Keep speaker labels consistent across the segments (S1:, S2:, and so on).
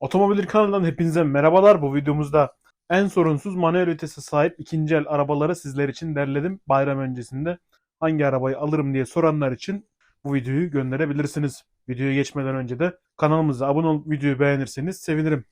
S1: Otomobil kanalından hepinize merhabalar. Bu videomuzda en sorunsuz manuel vitese sahip ikinci el arabaları sizler için derledim. Bayram öncesinde hangi arabayı alırım diye soranlar için bu videoyu gönderebilirsiniz. Videoya geçmeden önce de kanalımıza abone olup videoyu beğenirseniz sevinirim.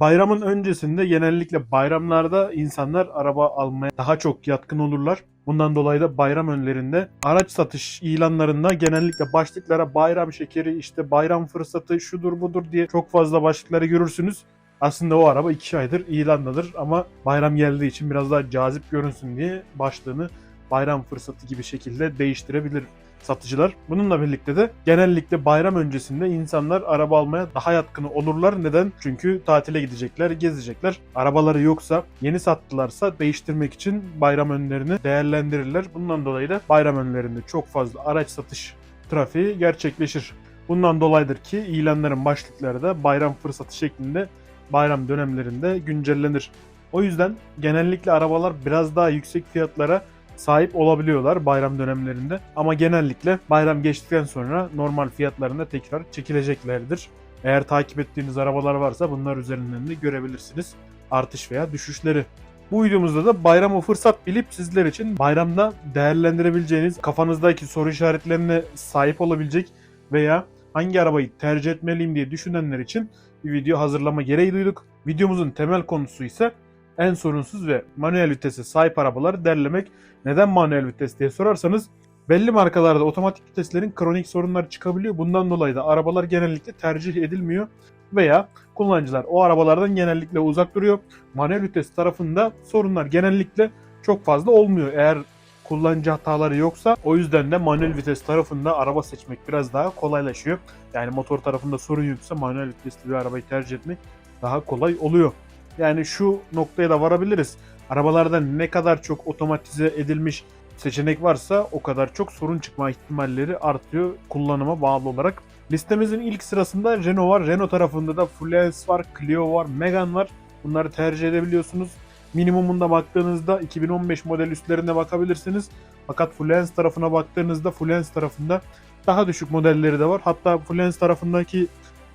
S1: Bayramın öncesinde genellikle bayramlarda insanlar araba almaya daha çok yatkın olurlar. Bundan dolayı da bayram önlerinde araç satış ilanlarında genellikle başlıklara bayram şekeri, işte bayram fırsatı, şudur budur diye çok fazla başlıkları görürsünüz. Aslında o araba 2 aydır ilandadır ama bayram geldiği için biraz daha cazip görünsün diye başlığını bayram fırsatı gibi şekilde değiştirebilir satıcılar. Bununla birlikte de genellikle bayram öncesinde insanlar araba almaya daha yatkın olurlar. Neden? Çünkü tatile gidecekler, gezecekler. Arabaları yoksa, yeni sattılarsa değiştirmek için bayram önlerini değerlendirirler. Bundan dolayı da bayram önlerinde çok fazla araç satış trafiği gerçekleşir. Bundan dolayıdır ki ilanların başlıkları da bayram fırsatı şeklinde bayram dönemlerinde güncellenir. O yüzden genellikle arabalar biraz daha yüksek fiyatlara sahip olabiliyorlar bayram dönemlerinde. Ama genellikle bayram geçtikten sonra normal fiyatlarında tekrar çekileceklerdir. Eğer takip ettiğiniz arabalar varsa bunlar üzerinden de görebilirsiniz artış veya düşüşleri. Bu videomuzda da bayramı fırsat bilip sizler için bayramda değerlendirebileceğiniz kafanızdaki soru işaretlerine sahip olabilecek veya hangi arabayı tercih etmeliyim diye düşünenler için bir video hazırlama gereği duyduk. Videomuzun temel konusu ise en sorunsuz ve manuel vitese sahip arabaları derlemek. Neden manuel vites diye sorarsanız belli markalarda otomatik viteslerin kronik sorunları çıkabiliyor. Bundan dolayı da arabalar genellikle tercih edilmiyor veya kullanıcılar o arabalardan genellikle uzak duruyor. Manuel vites tarafında sorunlar genellikle çok fazla olmuyor eğer kullanıcı hataları yoksa. O yüzden de manuel vites tarafında araba seçmek biraz daha kolaylaşıyor. Yani motor tarafında sorun yoksa manuel vitesli bir arabayı tercih etmek daha kolay oluyor. Yani şu noktaya da varabiliriz. Arabalarda ne kadar çok otomatize edilmiş seçenek varsa o kadar çok sorun çıkma ihtimalleri artıyor kullanıma bağlı olarak. Listemizin ilk sırasında Renault var. Renault tarafında da Fluence var, Clio var, Megane var. Bunları tercih edebiliyorsunuz. Minimumunda baktığınızda 2015 model üstlerine bakabilirsiniz. Fakat Fluence tarafına baktığınızda Fluence tarafında daha düşük modelleri de var. Hatta Fluence tarafındaki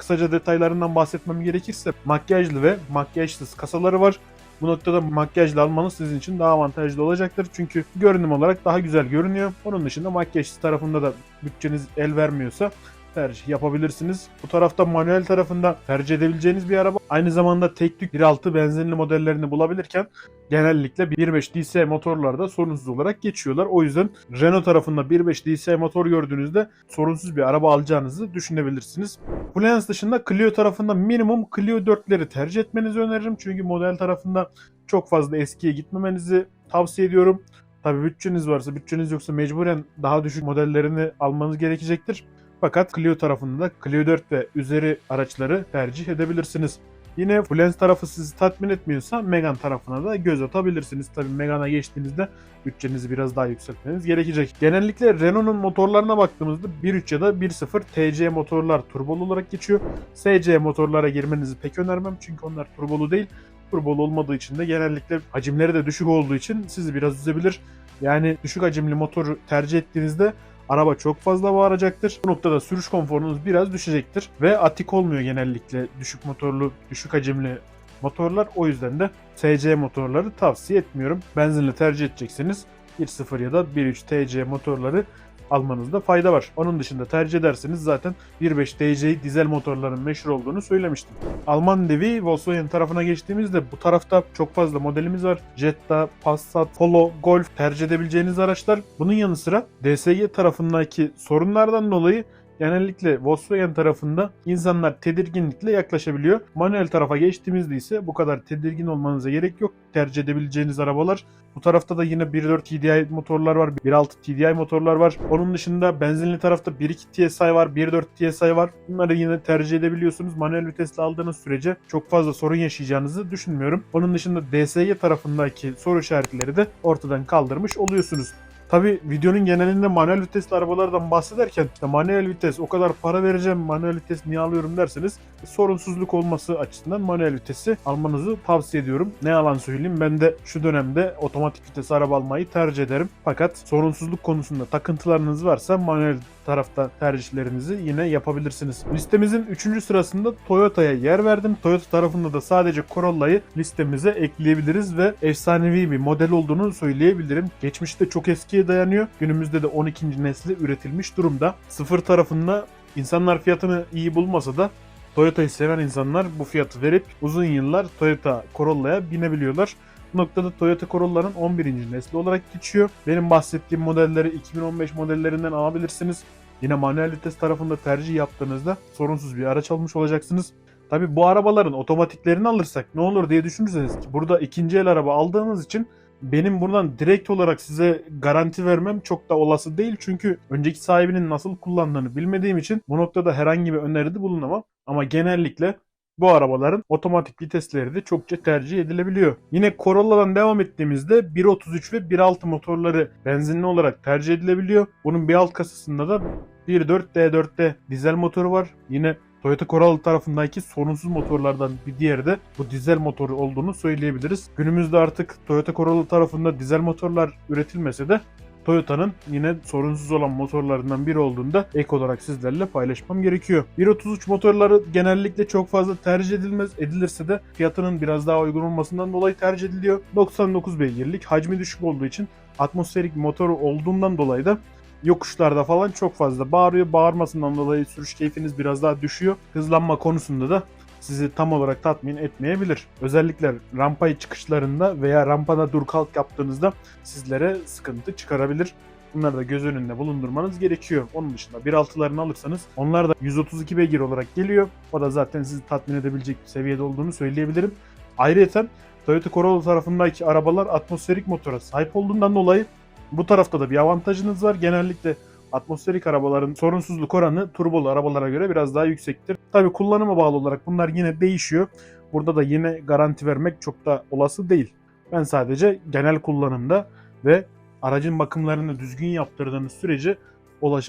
S1: kısaca detaylarından bahsetmem gerekirse makyajlı ve makyajsız kasaları var. Bu noktada makyajlı almanız sizin için daha avantajlı olacaktır. Çünkü görünüm olarak daha güzel görünüyor. Onun dışında makyajsız tarafında da bütçeniz el vermiyorsa tercih yapabilirsiniz. Bu tarafta manuel tarafında tercih edebileceğiniz bir araba. Aynı zamanda tek tük 1.6 benzinli modellerini bulabilirken genellikle 1.5 DCI motorlarda sorunsuz olarak geçiyorlar. O yüzden Renault tarafında 1.5 DCI motor gördüğünüzde sorunsuz bir araba alacağınızı düşünebilirsiniz. Fluence dışında Clio tarafında minimum Clio 4'leri tercih etmenizi öneririm. Çünkü model tarafında çok fazla eskiye gitmemenizi tavsiye ediyorum. Tabi bütçeniz varsa, bütçeniz yoksa mecburen daha düşük modellerini almanız gerekecektir. Fakat Clio tarafında da Clio 4 ve üzeri araçları tercih edebilirsiniz. Yine Fluence tarafı sizi tatmin etmiyorsa Megane tarafına da göz atabilirsiniz. Tabi Megane'a geçtiğinizde bütçenizi biraz daha yükseltmeniz gerekecek. Genellikle Renault'un motorlarına baktığımızda 1.3 ya da 1.0 TC motorlar turbolu olarak geçiyor. SC motorlara girmenizi pek önermem çünkü onlar turbolu değil. Turbolu olmadığı için de genellikle hacimleri de düşük olduğu için sizi biraz üzebilir. Yani düşük hacimli motoru tercih ettiğinizde araba çok fazla bağıracaktır. Bu noktada sürüş konforunuz biraz düşecektir. Ve atik olmuyor genellikle düşük motorlu, düşük hacimli motorlar. O yüzden de TC motorları tavsiye etmiyorum. Benzinli tercih edecekseniz 1.0 ya da 1.3 TC motorları almanızda fayda var. Onun dışında tercih ederseniz zaten 1.5 TC dizel motorların meşhur olduğunu söylemiştim. Alman devi Volkswagen tarafına geçtiğimizde bu tarafta çok fazla modelimiz var. Jetta, Passat, Polo, Golf tercih edebileceğiniz araçlar. Bunun yanı sıra DSG tarafındaki sorunlardan dolayı genellikle Volkswagen tarafında insanlar tedirginlikle yaklaşabiliyor. Manuel tarafa geçtiğimizde ise bu kadar tedirgin olmanıza gerek yok. Tercih edebileceğiniz arabalar. Bu tarafta da yine 1.4 TDI motorlar var, 1.6 TDI motorlar var. Onun dışında benzinli tarafta 1.2 TSI var, 1.4 TSI var. Bunları yine tercih edebiliyorsunuz. Manuel vitesle aldığınız sürece çok fazla sorun yaşayacağınızı düşünmüyorum. Onun dışında DSG tarafındaki soru işaretleri de ortadan kaldırmış oluyorsunuz. Tabi videonun genelinde manuel vitesli arabalardan bahsederken işte manuel vites o kadar para vereceğim manuel vites niye alıyorum derseniz sorunsuzluk olması açısından manuel vitesi almanızı tavsiye ediyorum. Ne yalan söyleyeyim ben de şu dönemde otomatik vites araba almayı tercih ederim. Fakat sorunsuzluk konusunda takıntılarınız varsa manuel tarafta tercihlerinizi yine yapabilirsiniz. Listemizin 3. sırasında Toyota'ya yer verdim. Toyota tarafında da sadece Corolla'yı listemize ekleyebiliriz ve efsanevi bir model olduğunu söyleyebilirim. Geçmişte çok eskiye dayanıyor. Günümüzde de 12. nesli üretilmiş durumda. Sıfır tarafında insanlar fiyatını iyi bulmasa da Toyota'yı seven insanlar bu fiyatı verip uzun yıllar Toyota Corolla'ya binebiliyorlar. Bu noktada Toyota Corolla'nın 11. nesli olarak geçiyor. Benim bahsettiğim modelleri 2015 modellerinden alabilirsiniz. Yine manuel vites tarafında tercih yaptığınızda sorunsuz bir araç almış olacaksınız. Tabi bu arabaların otomatiklerini alırsak ne olur diye düşünürseniz ki burada ikinci el araba aldığınız için benim buradan direkt olarak size garanti vermem çok da olası değil. Çünkü önceki sahibinin nasıl kullandığını bilmediğim için bu noktada herhangi bir öneride bulunamam. Ama genellikle bu arabaların otomatik vitesleri de çokça tercih edilebiliyor. Yine Corolla'dan devam ettiğimizde 1.33 ve 1.6 motorları benzinli olarak tercih edilebiliyor. Bunun bir alt kasasında da 1.4 D4'te dizel motoru var. Yine Toyota Corolla tarafındaki sorunsuz motorlardan bir diğeri de bu dizel motoru olduğunu söyleyebiliriz. Günümüzde artık Toyota Corolla tarafında dizel motorlar üretilmese de Toyota'nın yine sorunsuz olan motorlarından biri olduğunda ek olarak sizlerle paylaşmam gerekiyor. 1.33 motorları genellikle çok fazla tercih edilmez. Edilirse de fiyatının biraz daha uygun olmasından dolayı tercih ediliyor. 99 beygirlik hacmi düşük olduğu için atmosferik motoru olduğundan dolayı da yokuşlarda falan çok fazla bağırıyor. Bağırmasından dolayı sürüş keyfiniz biraz daha düşüyor. Hızlanma konusunda da sizi tam olarak tatmin etmeyebilir. Özellikle rampa çıkışlarında veya rampada dur kalk yaptığınızda sizlere sıkıntı çıkarabilir. Bunları da göz önünde bulundurmanız gerekiyor. Onun dışında 1.6'larını alırsanız onlar da 132 beygir olarak geliyor. O da zaten sizi tatmin edebilecek bir seviyede olduğunu söyleyebilirim. Ayrıca Toyota Corolla tarafındaki arabalar atmosferik motora sahip olduğundan dolayı bu tarafta da bir avantajınız var. Genellikle atmosferik arabaların sorunsuzluk oranı turbolu arabalara göre biraz daha yüksektir. Tabi kullanıma bağlı olarak bunlar yine değişiyor. Burada da yine garanti vermek çok da olası değil. Ben sadece genel kullanımda ve aracın bakımlarını düzgün yaptırdığınız sürece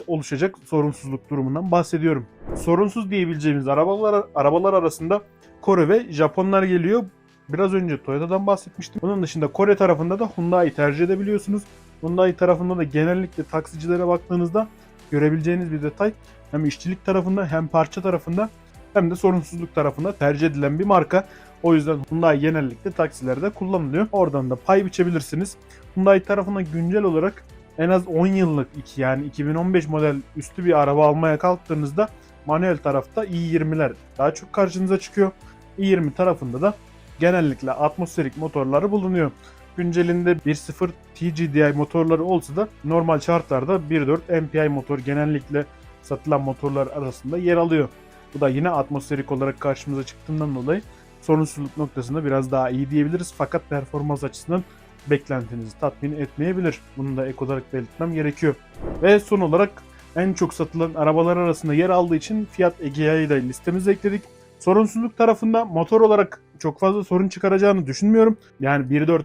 S1: oluşacak sorunsuzluk durumundan bahsediyorum. Sorunsuz diyebileceğimiz arabalar, arabalar arasında Kore ve Japonlar geliyor. Biraz önce Toyota'dan bahsetmiştim. Bunun dışında Kore tarafında da Hyundai tercih edebiliyorsunuz. Hyundai tarafında da genellikle taksicilere baktığınızda görebileceğiniz bir detay hem işçilik tarafında hem parça tarafında hem de sorunsuzluk tarafında tercih edilen bir marka. O yüzden Hyundai genellikle taksilerde kullanılıyor. Oradan da pay biçebilirsiniz. Hyundai tarafına güncel olarak en az 10 yıllık iki yani 2015 model üstü bir araba almaya kalktığınızda manuel tarafta i20'ler daha çok karşınıza çıkıyor. i20 tarafında da genellikle atmosferik motorları bulunuyor. Güncelinde 1.0 TGDI motorları olsa da normal şartlarda 1.4 MPI motor genellikle satılan motorlar arasında yer alıyor. Bu da yine atmosferik olarak karşımıza çıktığından dolayı sorunsuzluk noktasında biraz daha iyi diyebiliriz. Fakat performans açısından beklentinizi tatmin etmeyebilir. Bunu da ek olarak belirtmem gerekiyor. Ve son olarak en çok satılan arabalar arasında yer aldığı için Fiat Egea'yı da listemize ekledik. Sorunsuzluk tarafında motor olarak çok fazla sorun çıkaracağını düşünmüyorum. Yani 1.4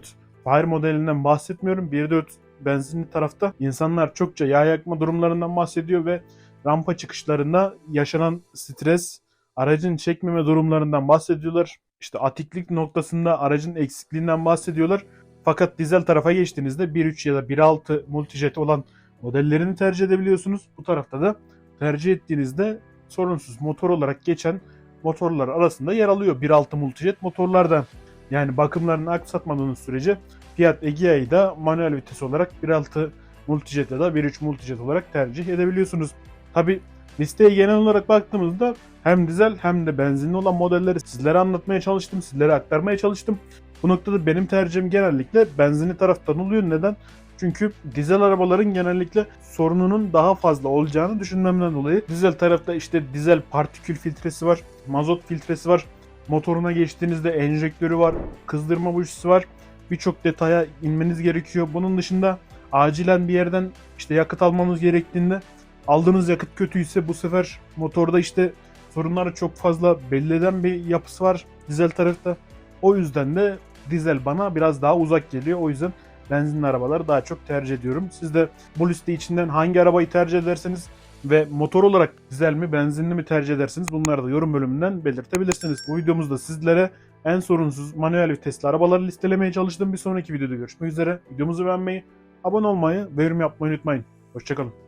S1: Fire modelinden bahsetmiyorum. 1.4 benzinli tarafta insanlar çokça yağ yakma durumlarından bahsediyor ve rampa çıkışlarında yaşanan stres, aracın çekmeme durumlarından bahsediyorlar. İşte atiklik noktasında aracın eksikliğinden bahsediyorlar. Fakat dizel tarafa geçtiğinizde 1.3 ya da 1.6 multijet olan modellerini tercih edebiliyorsunuz. Bu tarafta da tercih ettiğinizde sorunsuz motor olarak geçen motorlar arasında yer alıyor 1.6 multijet motorlardan. Yani bakımlarını aksatmadığınız sürece Fiat Egea'yı da manuel vites olarak 1.6 multijet ya da 1.3 multijet olarak tercih edebiliyorsunuz. Tabi listeye genel olarak baktığımızda hem dizel hem de benzinli olan modelleri sizlere anlatmaya çalıştım, sizlere aktarmaya çalıştım. Bu noktada benim tercihim genellikle benzinli taraftan oluyor. Neden? Çünkü dizel arabaların genellikle sorununun daha fazla olacağını düşünmemden dolayı dizel tarafta işte dizel partikül filtresi var, mazot filtresi var, motoruna geçtiğinizde enjektörü var, kızdırma bujisi var. Birçok detaya inmeniz gerekiyor. Bunun dışında acilen bir yerden işte yakıt almanız gerektiğinde aldığınız yakıt kötüyse bu sefer motorda işte sorunları çok fazla belli eden bir yapısı var dizel tarafta. O yüzden de dizel bana biraz daha uzak geliyor. O yüzden benzinli arabaları daha çok tercih ediyorum. Siz de bu liste içinden hangi arabayı tercih ederseniz ve motor olarak dizel mi benzinli mi tercih edersiniz bunları da yorum bölümünden belirtebilirsiniz. Bu videomuzda sizlere en sorunsuz manuel vitesli arabaları listelemeye çalıştım. Bir sonraki videoda görüşmek üzere. Videomuzu beğenmeyi, abone olmayı ve yorum yapmayı unutmayın. Hoşçakalın.